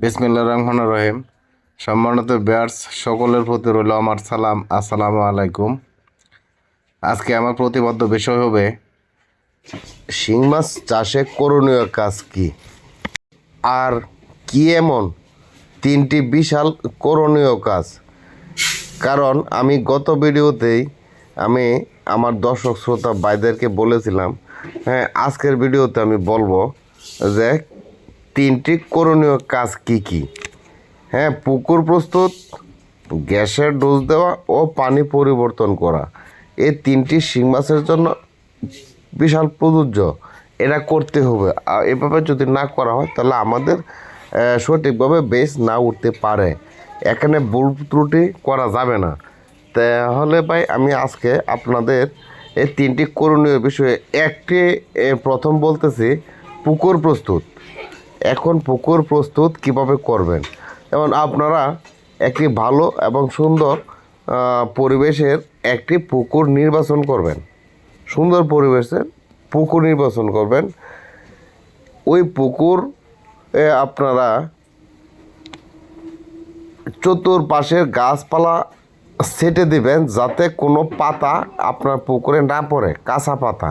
বিসমিল্লা রহমান রহিম। সম্মানিত ব্যাটস সকলের প্রতি রইল আমার সালাম। আসসালামু আলাইকুম। আজকে আমার প্রতিবদ্ধ বিষয় হবে, শিং মাছ চাষে করণীয় কাজ কি? আর কি এমন? তিনটি বিশাল করণীয় কাজ। কারণ আমি গত ভিডিওতেই আমি আমার দর্শক শ্রোতা ভাইদেরকে বলেছিলাম হ্যাঁ আজকের ভিডিওতে আমি বলব যে তিনটি করণীয় কাজ কি কি? হ্যাঁ পুকুর প্রস্তুত, গ্যাসের ডোজ দেওয়া ও পানি পরিবর্তন করা। এই তিনটি শিং মাছের জন্য বিশাল প্রযোজ্য। এটা করতে হবে। আর এভাবে যদি না করা হয়, তাহলে আমাদের সঠিকভাবে বেশ না উঠতে পারে। এখানে ভুল ত্রুটি করা যাবে না। তাহলে ভাই, আমি আজকে আপনাদের এই তিনটি করণীয় বিষয়ে একটি প্রথম বলতেছি, পুকুর প্রস্তুত। এখন পুকুর প্রস্তুত কীভাবে করবেন? যেমন আপনারা একটি ভালো এবং সুন্দর পরিবেশের একটি পুকুর নির্বাচন করবেন। সুন্দর পরিবেশের পুকুর নির্বাচন করবেন। ওই পুকুর আপনারা চতুর্পাশের গাছপালা সেটে দিবেন যাতে কোনো পাতা আপনার পুকুরে না পড়ে, কাঁচা পাতা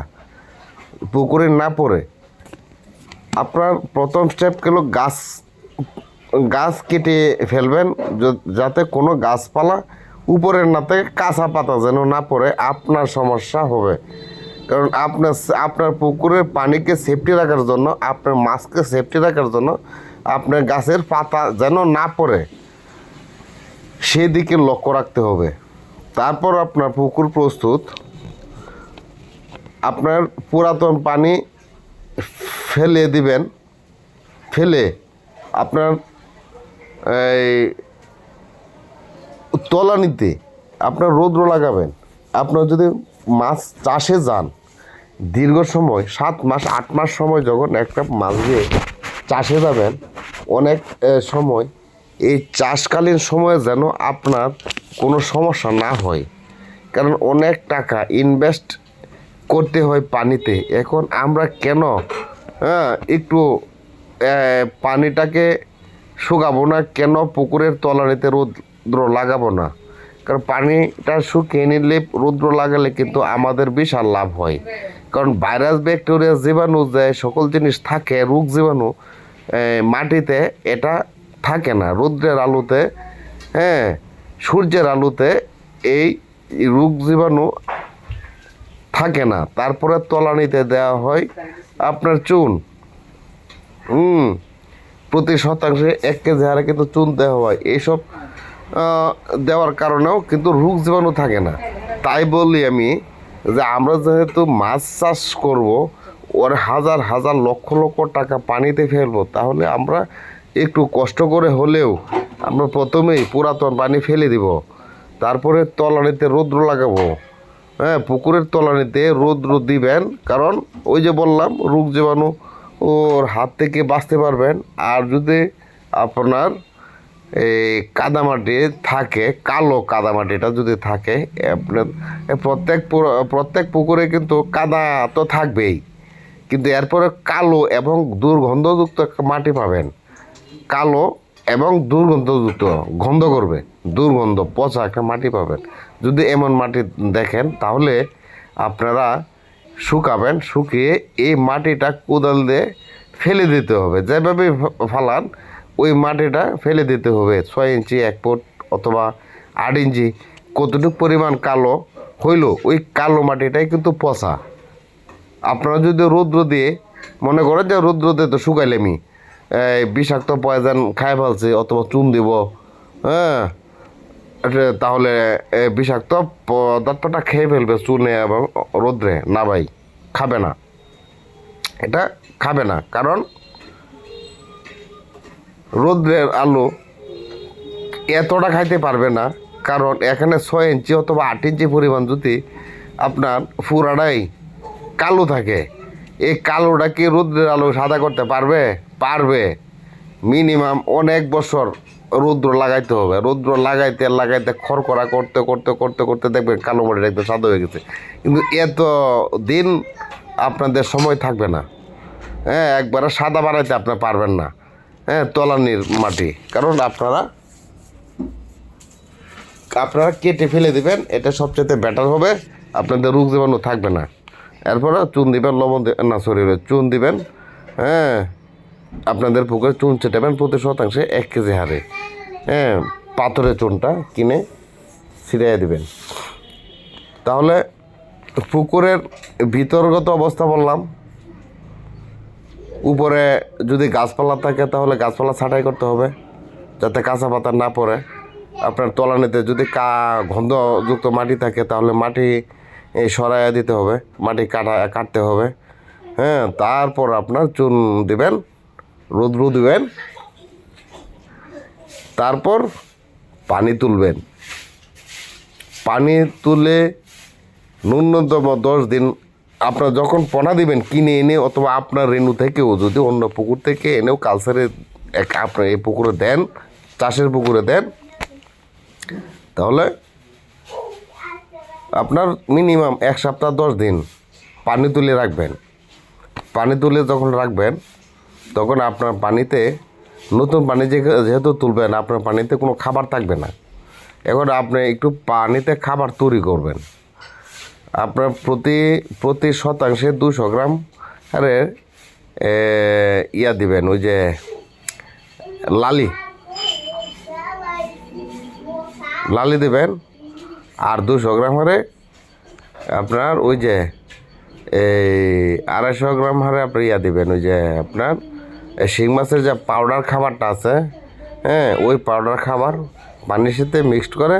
পুকুরে না পড়ে। আপনার প্রথম স্টেপ গেল গাছ গাছ কেটে ফেলবেন যাতে কোনো গাছপালা উপরের না থেকে কাঁচা পাতা যেন না পড়ে, আপনার সমস্যা হবে। কারণ আপনার আপনার পুকুরের পানিকে সেফটি রাখার জন্য, আপনার মাছকে সেফটি রাখার জন্য আপনার গাছের পাতা যেন না পড়ে, সেদিকে লক্ষ্য রাখতে হবে। তারপর আপনার পুকুর প্রস্তুত। আপনার পুরাতন পানি ফেলে দিবেন, ফেলে আপনার এই তলানিতে আপনার রৌদ্র লাগাবেন। আপনার যদি মাছ চাষে যান, দীর্ঘ সময়, সাত মাস, আট মাস সময় যখন একটা মাছ দিয়ে চাষে যাবেন, অনেক সময় এই চাষকালীন সময়ে যেন আপনার কোনো সমস্যা না হয়। কারণ অনেক টাকা ইনভেস্ট করতে হয় পানিতে। এখন আমরা কেন হ্যাঁ একটু পানিটাকে শুকাবো না, কেন পুকুরের তলানিতে রৌদ্র লাগাবো না? কারণ পানিটা শুকিয়ে নিলে রৌদ্র লাগালে কিন্তু আমাদের বিশাল লাভ হয়। কারণ ভাইরাস, ব্যাকটেরিয়া, জীবাণু যে সকল জিনিস থাকে, রোগ, জীবাণু মাটিতে এটা থাকে না। রৌদ্রের আলোতে হ্যাঁ সূর্যের আলোতে এই রোগ, জীবাণু থাকে না। তারপরে তলানিতে দেওয়া হয় আপনার চুন। হুম, প্রতি শতাংশে এক কেজি হারে কিন্তু চুন দেওয়া হয়। এইসব দেওয়ার কারণেও কিন্তু রোগ জীবাণু থাকে না। তাই বলি আমি যে আমরা যেহেতু মাছ চাষ করব, ওর হাজার হাজার লক্ষ লক্ষ টাকা পানিতে ফেলব, তাহলে আমরা একটু কষ্ট করে হলেও আমরা প্রথমেই পুরাতন পানি ফেলে দিব। তারপরে তলানিতে রৌদ্র লাগাবো। হ্যাঁ পুকুরের তলানিতে রৌদ্র দিবেন, কারণ ওই যে বললাম, রোগ জীবাণু ওর হাত থেকে বাঁচতে পারবেন। আর যদি আপনার এই কাদামাটি থাকে, কালো কাদামাটিটা যদি থাকে, আপনার প্রত্যেক প্রত্যেক পুকুরে কিন্তু কাদা তো থাকবেই। কিন্তু এরপরে কালো এবং দুর্গন্ধযুক্ত মাটি পাবেন। কালো এবং দুর্গন্ধযুক্ত গন্ধ করবে, দুর্গন্ধ, পচা একটা মাটি পাবেন। যদি এমন মাটি দেখেন, তাহলে আপনারা শুকাবেন, শুকিয়ে এই মাটিটা কোদাল দিয়ে ফেলে দিতে হবে। যেভাবে ফালান, ওই মাটিটা ফেলে দিতে হবে। ছয় ইঞ্চি, এক ফুট অথবা আট ইঞ্চি। কতটুকু পরিমাণ কালো হইল, ওই কালো মাটিটাই কিন্তু পচা। আপনারা যদি রৌদ্র দিয়ে, মনে করেন যে রৌদ্র দিয়ে তো শুকাইলেমি বিষাক্ত পয়জন খাই ফেলছে, অথবা চুন দিব হ্যাঁ? তাহলে বিষাক্ত পদার্থটা খেয়ে ফেলবে চুনে এবং রৌদ্রে। না ভাই, খাবে না। এটা খাবে না, কারণ রৌদ্রের আলো এতটা খাইতে পারবে না, কারণ এখানে ছয় ইঞ্চি অথবা আট ইঞ্চি পরিমাণ যদি আপনার ফুরাটাই কালো থাকে, এই কালোটা কি রৌদ্রের আলো সাদা করতে পারবে? পারবে। মিনিমাম অনেক বছর রৌদ্র লাগাইতে হবে। রৌদ্র লাগাইতে লাগাইতে খড়কড়া করতে করতে করতে করতে দেখবেন কালো মাটিটা একদম সাদা হয়ে গেছে। কিন্তু এত দিন আপনাদের সময় থাকবে না। হ্যাঁ একবারে সাদা বানাইতে আপনি পারবেন না। হ্যাঁ তলানির মাটি। কারণ আপনারা আপনারা কেটে ফেলে দিবেন, এটা সবচেয়ে বেটার হবে। আপনাদের রোগ জীবাণু থাকবে না। এরপরে চুন দিবেন, লবণ না সরি চুন দিবেন। হ্যাঁ। আপনাদের পুকুরে চুন ছেটাবেন প্রতি শতাংশে এক কেজি হারে হ্যাঁ পাথরের চুনটা কিনে ছিটিয়ে দিবেন। তাহলে পুকুরের ভিতরগত অবস্থা বললাম। উপরে যদি গাছপালা থাকে তাহলে গাছপালা ছাঁটাই করতে হবে, যাতে কাঁচা পাতা না পড়ে। আপনার তলানিতে যদি কা, গন্ধযুক্ত মাটি থাকে তাহলে মাটি সরাইয়া দিতে হবে, মাটি কাটা, কাটতে হবে। হ্যাঁ তারপর আপনার চুন দিবেন। রুদ্রু দিবেন তারপর পানি তুলবেন। পানি তুলে ন্যূনতম দশ দিন আপনার যখন পোনা দিবেন কিনে এনে অথবা আপনার রেণু থেকেও, যদি অন্য পুকুর থেকে এনেও কালচারে এক আপনার এই পুকুরে দেন, চাষের পুকুরে দেন, তাহলে আপনার মিনিমাম এক সপ্তাহ দশ দিন পানি তুলে রাখবেন। পানি তুলে যখন রাখবেন তখন আপনার পানিতে, নতুন পানি যেহেতু তুলবেন, আপনার পানিতে কোনো খাবার থাকবে না। এখন আপনি একটু পানিতে খাবার তৈরি করবেন। আপনার প্রতি প্রতি শতাংশে দুশো গ্রাম আরে ইয়া দিবেন, ওই যে, লালি। লালি দিবেন, আর দুশো গ্রাম হারে আপনার ওই যে, এই আড়াইশো গ্রাম হারে আপনি ইয়া দিবেন, ওই যে, আপনার শিং মাছের যে পাউডার খাবারটা আছে হ্যাঁ ওই পাউডার খাবার পানির সাথে মিক্সড করে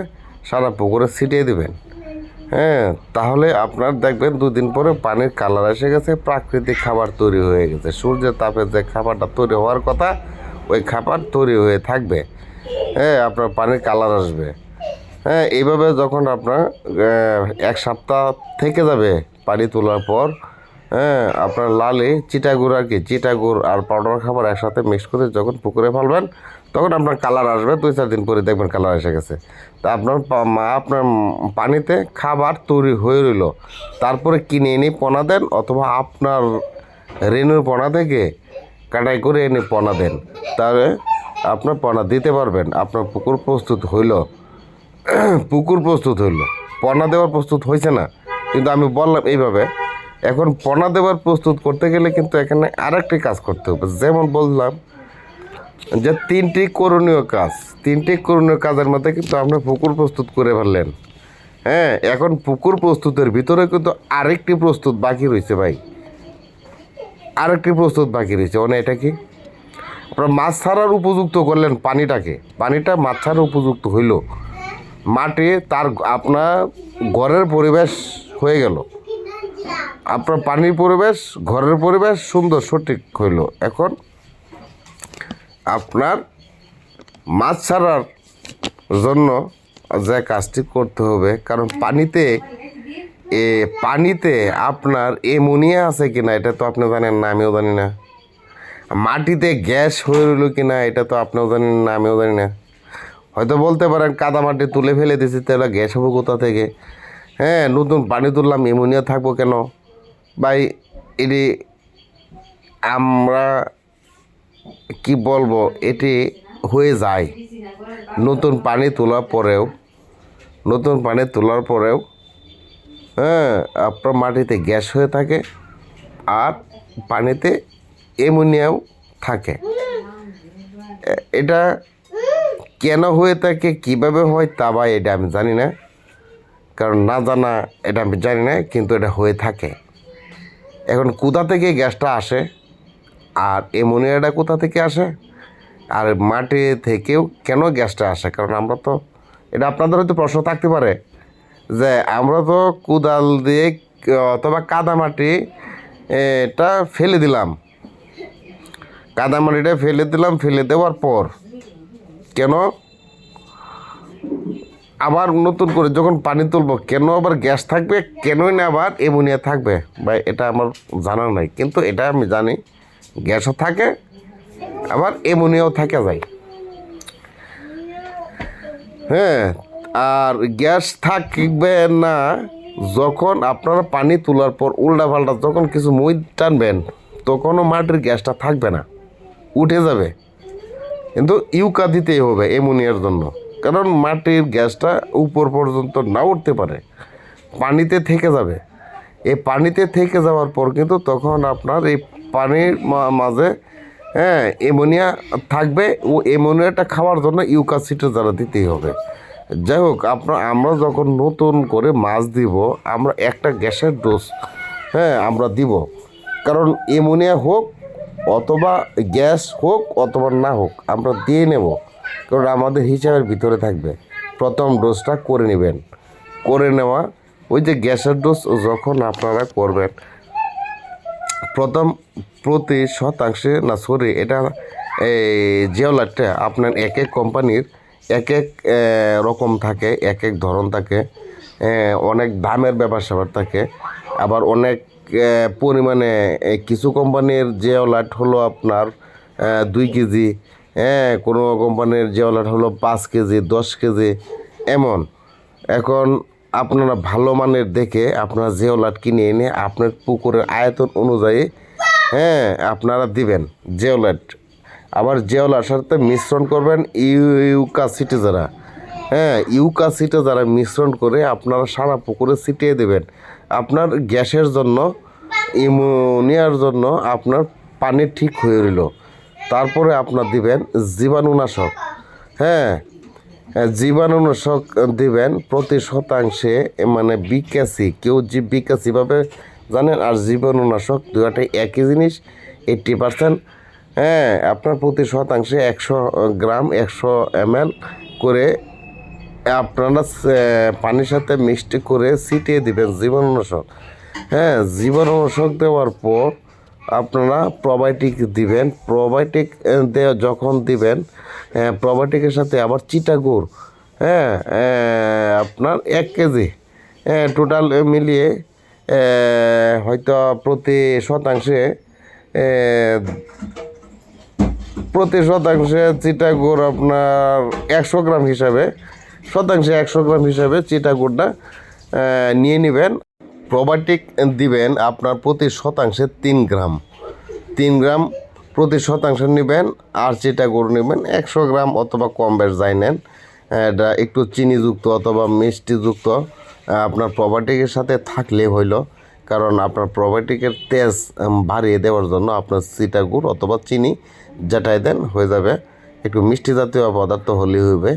সারা পুকুরে ছিটিয়ে দিবেন। হ্যাঁ তাহলে আপনার দেখবেন দুদিন পরে পানির কালার এসে গেছে, প্রাকৃতিক খাবার তৈরি হয়ে গেছে। সূর্যের তাপে যে খাবারটা তৈরি হওয়ার কথা, ওই খাবার তৈরি হয়ে থাকবে। হ্যাঁ আপনার পানির কালার আসবে। হ্যাঁ এইভাবে যখন আপনার এক সপ্তাহ থেকে যাবে পানি তোলার পর হ্যাঁ আপনার লালে চিটাগুড় আর কি চিটাগুড় আর পাউডার খাবার একসাথে মিক্স করে যখন পুকুরে ফেলবেন, তখন আপনার কালার আসবে, দুই চার দিন পরে দেখবেন কালার এসে গেছে। তা আপনার মা- আপনার পানিতে খাবার তৈরি হয়ে রইল। তারপরে কিনে এনে পোনা দেন অথবা আপনার রেনুর পোনা থেকে কাটাই করে এনে পোনা দেন। তাহলে আপনার পোনা দিতে পারবেন, আপনার পুকুর প্রস্তুত হইল। পুকুর প্রস্তুত হইল। পনা দেওয়ার প্রস্তুত হয়েছে না। কিন্তু আমি বললাম এইভাবে এখন পনা দেওয়ার প্রস্তুত করতে গেলে কিন্তু এখানে আরেকটি কাজ করতে হবে। যেমন বললাম যে তিনটি করণীয় কাজ, তিনটি করণীয় কাজের মধ্যে কিন্তু আপনি পুকুর প্রস্তুত করে ফেললেন। হ্যাঁ এখন পুকুর প্রস্তুতের ভিতরে কিন্তু আরেকটি প্রস্তুত বাকি রয়েছে ভাই। আরেকটি প্রস্তুত বাকি রয়েছে মানে এটা কি? আপনার মাছ ছাড়ার উপযুক্ত করলেন পানিটাকে, পানিটা মাছ ছাড়ার উপযুক্ত হইল। মাটি তার আপনার ঘরের পরিবেশ হয়ে গেল। আপনার পানির পরিবেশ, ঘরের পরিবেশ সুন্দর, সঠিক হইল। এখন আপনার মাছ ছাড়ার জন্য যে কাজটি করতে হবে, কারণ পানিতে, এ পানিতে আপনার এমোনিয়া আছে কিনা এটা তো আপনি জানেন না, আমিও জানি না। মাটিতে গ্যাস হয়ে রইল কিনা এটা তো আপনিও জানেন না, আমিও জানি না। হয়তো বলতে পারেন কাদা মাটি তুলে ফেলে দিয়েছি তাহলে গ্যাস হব কোথা থেকে? হ্যাঁ নতুন পানি তুললাম এমোনিয়া থাকব কেন? ভাই, এটি আমরা কি বলব, এটি হয়ে যায়। নতুন পানি তোলার পরেও, নতুন পানি তোলার পরেও হ্যাঁ আপনার মাটিতে গ্যাস হয়ে থাকে আর পানিতে এমোনিয়াও থাকে। এটা কেন হয়ে থাকে, কীভাবে হয় তা বা এটা আমি জানি না। কারণ না জানা এটা আমি জানি না, কিন্তু এটা হয়ে থাকে। এখন কোথা থেকে গ্যাসটা আসে? আর এমোনিয়াটা কোথা থেকে আসে? আর মাটি থেকেও কেন গ্যাসটা আসে? কারণ আমরা তো, এটা আপনাদের হয়তো প্রশ্ন থাকতে পারে যে আমরা তো কোদাল দিয়ে, অথবা কাদা মাটি, এটা ফেলে দিলাম। কাদা মাটিটা ফেলে দিলাম, ফেলে দেওয়ার পর। কেন? আবার নতুন করে যখন পানি তুলবো, কেন আবার গ্যাস থাকবে? কেনই না আবার এমোনিয়া থাকবে? বা এটা আমার জানা নাই। কিন্তু এটা আমি জানি, গ্যাসও থাকে, আবার এমোনিয়াও থাকে যায় হ্যাঁ আর গ্যাস থাকবে না যখন আপনারা পানি তোলার পর উল্টা পাল্টা যখন কিছু মই টানবেন, তখনও মাটির গ্যাসটা থাকবে না। উঠে যাবে। কিন্তু ইউকা দিতেই হবে অ্যামোনিয়ার জন্য। কারণ মাটির গ্যাসটা উপর পর্যন্ত না উঠতে পারে। পানিতে থেকে যাবে। এই পানিতে থেকে যাওয়ার পর কিন্তু তখন আপনার এই পানির মাঝে হ্যাঁ এমোনিয়া থাকবে ও এমোনিয়াটা খাওয়ার জন্য ইউকাসিটা যারা দিতেই হবে। যাই হোক আপনার আমরা যখন নতুন করে মাছ দিব, আমরা একটা গ্যাসের ডোজ হ্যাঁ আমরা দিব। কারণ এমোনিয়া হোক অথবা গ্যাস হোক অথবা না হোক, আমরা দিয়ে নেব। কারণ আমাদের হিসাবের ভিতরে থাকবে। প্রথম ডোজটা করে নেবেন। করে নেওয়া, ওই যে গ্যাসের ডোজ যখন আপনারা করবেন, প্রথম প্রতি শতাংশে না সরি এটা, এই জিওলাইটটা আপনার এক এক কোম্পানির এক এক রকম থাকে, এক এক ধরন থাকে অনেক দামের ব্যাপার স্যাপার থাকে, আবার অনেক পরিমাণে কিছু কোম্পানির জিওলাইট হলো আপনার দুই কেজি হ্যাঁ কোনো কোম্পানির জিওলাইট হলো পাঁচ কেজি, দশ কেজি, এমন। এখন আপনারা ভালো মানের দেখে আপনারা জিওলাট কিনে এনে আপনার পুকুরের আয়তন অনুযায়ী হ্যাঁ আপনারা দিবেন জিওলাট আবার জিওলার সাথে মিশ্রণ করবেন ইউ- ইউকা সিটে যারা হ্যাঁ ইউকা সিটে যারা মিশ্রণ করে আপনারা সারা পুকুরে ছিটিয়ে দেবেন। আপনার গ্যাসের জন্য, ইমোনিয়ার জন্য আপনার পানি ঠিক হয়ে রইল। তারপরে আপনার দিবেন জীবাণুনাশক হ্যাঁ হ্যাঁ, জীবাণুনাশক দিবেন প্রতি শতাংশে মানে বিকাশি কেউ জীব বিকাশিভাবে জানেন আর জীবাণুনাশক দুটাই একই জিনিস এইট্টি পার্সেন্ট হ্যাঁ আপনার প্রতি শতাংশে একশো গ্রাম একশো এম করে আপনারা পানির সাথে মিষ্টি করে ছিটিয়ে দিবেন জীবাণুনাশক হ্যাঁ জীবাণুনাশক দেওয়ার পর আপনারা প্রোবায়োটিক দিবেন। প্রোবায়োটিক যখন দিবেন প্রোবায়োটিকের সাথে আবার চিটাগুড় হ্যাঁ আপনার এক কেজি হ্যাঁ টোটাল মিলিয়ে হয়তো প্রতি শতাংশে প্রতি শতাংশে চিটাগুড় আপনার একশো গ্রাম হিসাবে, শতাংশে একশো গ্রাম হিসাবে চিটাগুড়টা নিয়ে নেবেন। প্রোবায়োটিক দিবেন আপনার প্রতি শতাংশে তিন গ্রাম। তিন গ্রাম প্রতি শতাংশ নেবেন, আর চিটাগুড় নেবেন একশো গ্রাম অথবা কম বেশ যাই নেন। এটা একটু চিনিযুক্ত অথবা মিষ্টিযুক্ত আপনার প্রোবায়োটিকের সাথে থাকলে হইল, কারণ আপনার প্রোবায়োটিকের তেজ বাড়িয়ে দেওয়ার জন্য আপনার চিটাগুড় অথবা চিনি যেটাই দেন হয়ে যাবে। একটু মিষ্টি জাতীয় পদার্থ হলেই হইবে।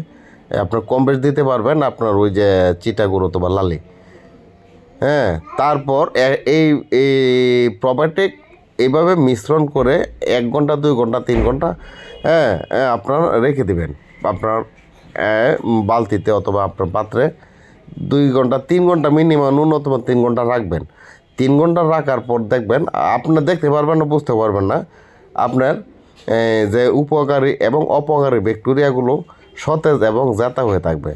আপনার কম বেশ দিতে পারবেন আপনার ওই যে চিটাগুড় অথবা লালি। হ্যাঁ তারপর এই এই প্রবায়োটিক এইভাবে মিশ্রণ করে এক ঘণ্টা, দুই ঘণ্টা, তিন ঘণ্টা হ্যাঁ আপনার রেখে দিবেন। আপনার বালতিতে অথবা আপনার পাত্রে দুই ঘণ্টা, তিন ঘণ্টা মিনিমাম ন্যূনতম তিন ঘণ্টা রাখবেন। তিন ঘণ্টা রাখার পর দেখবেন আপনার দেখতে পারবেন না, বুঝতে পারবেন না, আপনার যে উপকারী এবং অপকারী ব্যাকটেরিয়াগুলো সতেজ এবং জেতা হয়ে থাকবে।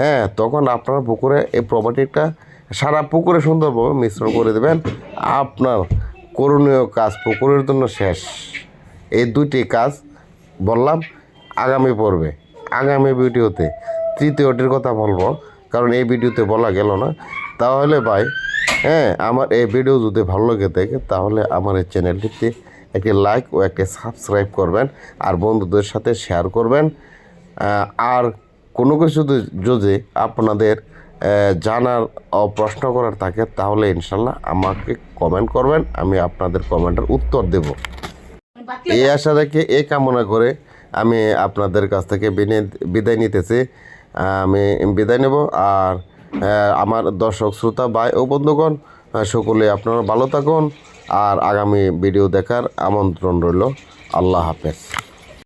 হ্যাঁ তখন আপনার পুকুরে এই প্রপার্টিটা সারা পুকুরে সুন্দরভাবে মিশ্রণ করে দেবেন। আপনার করণীয় কাজ পুকুরের জন্য শেষ। এই দুইটি কাজ বললাম আগামী পর্বে। আগামী ভিডিওতে তৃতীয়টির কথা বলব, কারণ এই ভিডিওতে বলা গেল না। তাহলে ভাই হ্যাঁ আমার এই ভিডিও যদি ভালো লাগে থাকে তাহলে আমার এই চ্যানেলটিতে একটি লাইক ও একটি সাবস্ক্রাইব করবেন আর বন্ধুদের সাথে শেয়ার করবেন। আর কোনো কিছু যদি- আপনাদের জানার ও প্রশ্ন করার থাকে তাহলে ইনশাল্লাহ আমাকে কমেন্ট করবেন আমি আপনাদের কমেন্টের উত্তর দেব। এই আশা রেখে এই কামনা করে আমি আপনাদের কাছ থেকে বিনে- বিদায় নিতেছি। আমি বিদায় নেব আর আমার দর্শক শ্রোতা ভাই ও বন্ধুগণ সকলে আপনারা ভালো থাকুন আর আগামী ভিডিও দেখার আমন্ত্রণ রইল। আল্লাহ হাফেজ।